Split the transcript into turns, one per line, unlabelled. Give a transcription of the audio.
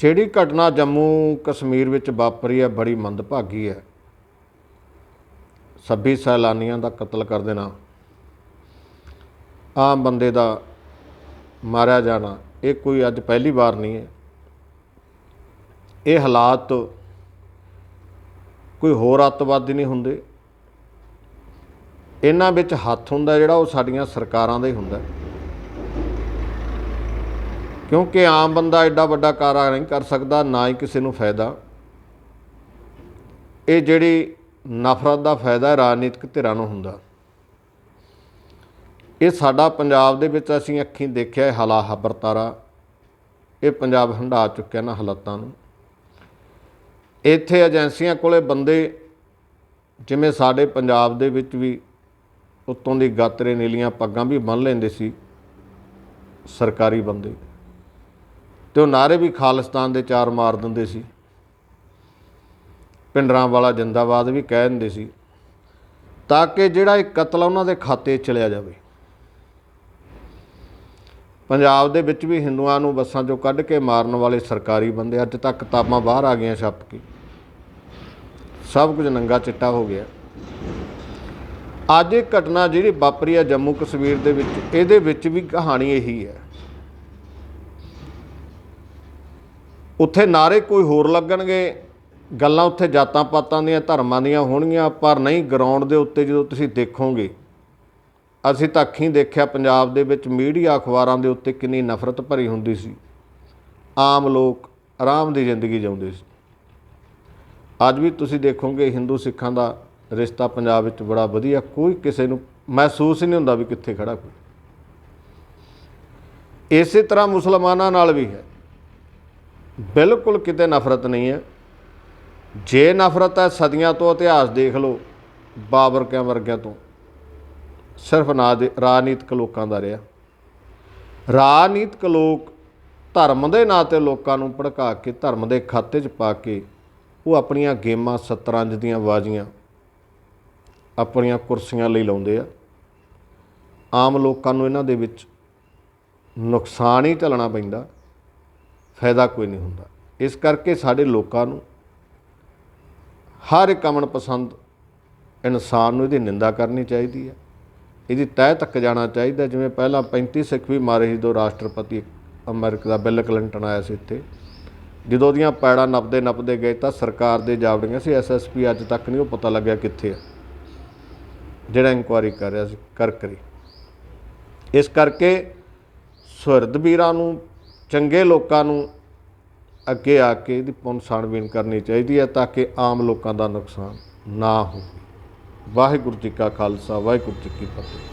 ਜਿਹੜੀ ਘਟਨਾ ਜੰਮੂ ਕਸ਼ਮੀਰ ਵਿੱਚ ਵਾਪਰੀ ਹੈ, ਬੜੀ ਮੰਦਭਾਗੀ ਹੈ। 26 ਸੈਲਾਨੀਆਂ ਦਾ ਕਤਲ ਕਰ ਦੇਣਾ, ਆਮ ਬੰਦੇ ਦਾ ਮਾਰਿਆ ਜਾਣਾ, ਇਹ ਕੋਈ ਅੱਜ ਪਹਿਲੀ ਵਾਰ ਨਹੀਂ ਹੈ। ਇਹ ਹਾਲਾਤ ਕੋਈ ਹੋਰ ਅੱਤਵਾਦੀ ਨਹੀਂ ਹੁੰਦੇ। ਇਹਨਾਂ ਵਿੱਚ ਹੱਥ ਹੁੰਦਾ ਜਿਹੜਾ ਉਹ ਸਾਡੀਆਂ ਸਰਕਾਰਾਂ ਦਾ ਹੀ ਹੁੰਦਾ। ਕਿਉਂਕਿ ਆਮ ਬੰਦਾ ਐਡਾ ਵੱਡਾ ਕਾਰਾ ਨਹੀਂ ਕਰ ਸਕਦਾ, ਨਾ ਹੀ ਕਿਸੇ ਨੂੰ ਫਾਇਦਾ। ਇਹ ਜਿਹੜੀ ਨਫ਼ਰਤ ਦਾ ਫਾਇਦਾ ਰਾਜਨੀਤਿਕ ਧਿਰਾਂ ਨੂੰ ਹੁੰਦਾ। ਇਹ ਸਾਡਾ ਪੰਜਾਬ ਦੇ ਵਿੱਚ ਅਸੀਂ ਅੱਖੀਂ ਦੇਖਿਆ, ਇਹ ਹਾਲਾਤ ਵਰਤਾਰਾ ਇਹ ਪੰਜਾਬ ਹੰਢਾ ਚੁੱਕਿਆ ਨਾ ਹਾਲਾਤਾਂ ਨੂੰ। ਇੱਥੇ ਏਜੰਸੀਆਂ ਕੋਲੇ ਬੰਦੇ ਜਿਵੇਂ ਸਾਡੇ ਪੰਜਾਬ ਦੇ ਵਿੱਚ ਵੀ ਉੱਤੋਂ ਦੀ ਗਾਤਰੇ ਨੀਲੀਆਂ ਪੱਗਾਂ ਵੀ ਬੰਨ ਲੈਂਦੇ ਸੀ, ਸਰਕਾਰੀ ਬੰਦੇ। ਤੇ ਉਹ ਨਾਰੇ ਵੀ ਖਾਲਿਸਤਾਨ ਦੇ ਚਾਰ ਮਾਰ ਦਿੰਦੇ ਸੀ। ਪਿੰਡਰਾਂ ਵਾਲਾ ਜਿੰਦਾਬਾਦ ਵੀ ਕਹਿ ਦਿੰਦੇ ਸੀ, ਤਾਂ ਕਿ ਜਿਹੜਾ ਇਹ ਕਤਲ ਉਹਨਾਂ ਦੇ ਖਾਤੇ ਚਲਿਆ ਜਾਵੇ। ਪੰਜਾਬ ਦੇ ਵਿੱਚ ਵੀ ਹਿੰਦੂਆਂ ਨੂੰ ਬੱਸਾਂ 'ਚੋਂ ਕੱਢ ਕੇ ਮਾਰਨ ਵਾਲੇ ਸਰਕਾਰੀ ਬੰਦੇ ਅੱਜ ਤੱਕ ਕਿਤਾਬਾਂ ਬਾਹਰ ਆ ਗਈਆਂ ਛਪ ਕੇ। ਸਭ ਕੁਝ ਨੰਗਾ ਚਿੱਟਾ ਹੋ ਗਿਆ। ਅੱਜ ਇਹ ਘਟਨਾ ਜਿਹੜੀ ਵਾਪਰੀ ਆ ਜੰਮੂ ਕਸ਼ਮੀਰ ਦੇ ਵਿੱਚ, ਇਹਦੇ ਵਿੱਚ ਵੀ ਕਹਾਣੀ ਇਹੀ ਹੈ। ਉੱਥੇ ਨਾਰੇ ਕੋਈ ਹੋਰ ਲੱਗਣਗੇ, ਗੱਲਾਂ ਉੱਥੇ ਜਾਤਾਂ ਪਾਤਾਂ ਦੀਆਂ, ਧਰਮਾਂ ਦੀਆਂ ਹੋਣਗੀਆਂ, ਪਰ ਨਹੀਂ ਗਰਾਊਂਡ ਦੇ ਉੱਤੇ ਜਦੋਂ ਤੁਸੀਂ ਦੇਖੋਗੇ, ਅਸੀਂ ਤਾਂ ਅੱਖੀਂ ਦੇਖਿਆ ਪੰਜਾਬ ਦੇ ਵਿੱਚ ਮੀਡੀਆ ਅਖਬਾਰਾਂ ਦੇ ਉੱਤੇ ਕਿੰਨੀ ਨਫ਼ਰਤ ਭਰੀ ਹੁੰਦੀ ਸੀ। ਆਮ ਲੋਕ ਆਰਾਮ ਦੀ ਜ਼ਿੰਦਗੀ ਜਿਉਂਦੇ ਸੀ। ਅੱਜ ਵੀ ਤੁਸੀਂ ਦੇਖੋਗੇ ਹਿੰਦੂ ਸਿੱਖਾਂ ਦਾ ਰਿਸ਼ਤਾ ਪੰਜਾਬ ਵਿੱਚ ਬੜਾ ਵਧੀਆ, ਕੋਈ ਕਿਸੇ ਨੂੰ ਮਹਿਸੂਸ ਹੀ ਨਹੀਂ ਹੁੰਦਾ ਵੀ ਕਿੱਥੇ ਖੜਾ ਕੋਈ। ਇਸੇ ਤਰ੍ਹਾਂ ਮੁਸਲਮਾਨਾਂ ਨਾਲ ਵੀ ਹੈ। ਬਿਲਕੁਲ ਕਿਤੇ ਨਫ਼ਰਤ ਨਹੀਂ ਹੈ। ਜੇ ਨਫ਼ਰਤ ਹੈ ਸਦੀਆਂ ਤੋਂ ਇਤਿਹਾਸ ਦੇਖ ਲਓ ਬਾਬਰ ਕਿਆਂ ਵਰਗਿਆਂ ਤੋਂ। ਸਿਰਫ ਨਾ ਦੇ, ਰਾਜਨੀਤਿਕ ਲੋਕਾਂ ਦਾ ਰਿਹਾ। ਰਾਜਨੀਤਿਕ ਲੋਕ ਧਰਮ ਦੇ ਨਾਂ ਤੇ ਲੋਕਾਂ ਨੂੰ ਭੜਕਾ ਕੇ, ਧਰਮ ਦੇ ਖਾਤੇ 'ਚ ਪਾ ਕੇ, ਉਹ ਆਪਣੀਆਂ ਗੇਮਾਂ ਸਤਰੰਜ ਦੀਆਂ ਬਾਜ਼ੀਆਂ ਆਪਣੀਆਂ ਕੁਰਸੀਆਂ ਲਈ ਲਾਉਂਦੇ ਆ। ਆਮ ਲੋਕਾਂ ਨੂੰ ਇਹਨਾਂ ਦੇ ਵਿੱਚ ਨੁਕਸਾਨ ਹੀ ਝੱਲਣਾ ਪੈਂਦਾ। ਫਾਇਦਾ ਕੋਈ ਨਹੀਂ ਹੁੰਦਾ। ਇਸ ਕਰਕੇ ਸਾਡੇ ਲੋਕਾਂ ਨੂੰ ਹਰ ਇੱਕ ਅਮਨ ਪਸੰਦ ਇਨਸਾਨ ਨੂੰ ਇਹਦੀ ਨਿੰਦਾ ਕਰਨੀ ਚਾਹੀਦੀ ਹੈ। ਇਹਦੀ ਤਹਿ ਤੱਕ ਜਾਣਾ ਚਾਹੀਦਾ ਜਿਵੇਂ ਪਹਿਲਾਂ 35 ਸਿੱਖ ਵੀ ਮਾਰੇ ਸੀ ਦੋ ਰਾਸ਼ਟਰਪਤੀ ਅਮਰੀਕਾ ਦਾ ਬਿੱਲ ਕਲਿੰਟਨ ਆਇਆ ਸੀ ਇੱਥੇ। ਜਦੋਂ ਉਹਦੀਆਂ ਪੈੜਾਂ ਨੱਪਦੇ ਨੱਪਦੇ ਗਏ ਤਾਂ ਸਰਕਾਰ ਦੇ ਜਾਵੜੀਆਂ ਸੀ। ਐਸਐਸਪੀ ਅੱਜ ਤੱਕ ਨਹੀਂ, ਉਹ ਪਤਾ ਲੱਗਿਆ ਕਿੱਥੇ ਆ। ਜਿਹੜਾ ਇਨਕੁਆਰੀ ਕਰ ਰਿਹਾ ਸੀ, ਕਰ ਕਰੀ। ਇਸ ਕਰਕੇ ਸੁਹਿਰਦ ਵੀਰਾਂ ਨੂੰ ਚੰਗੇ ਲੋਕਾਂ ਨੂੰ ਅੱਗੇ ਆ ਕੇ ਇਹਦੀ ਪੁੰਨ ਛਾਣਬੀਣ ਕਰਨੀ ਚਾਹੀਦੀ ਹੈ ਤਾਂ ਕਿ ਆਮ ਲੋਕਾਂ ਦਾ ਨੁਕਸਾਨ ਨਾ ਹੋਵੇ। ਵਾਹਿਗੁਰੂ ਜੀ ਕਾ ਖਾਲਸਾ, ਵਾਹਿਗੁਰੂ ਜੀ ਕੀ ਫਤਿਹ।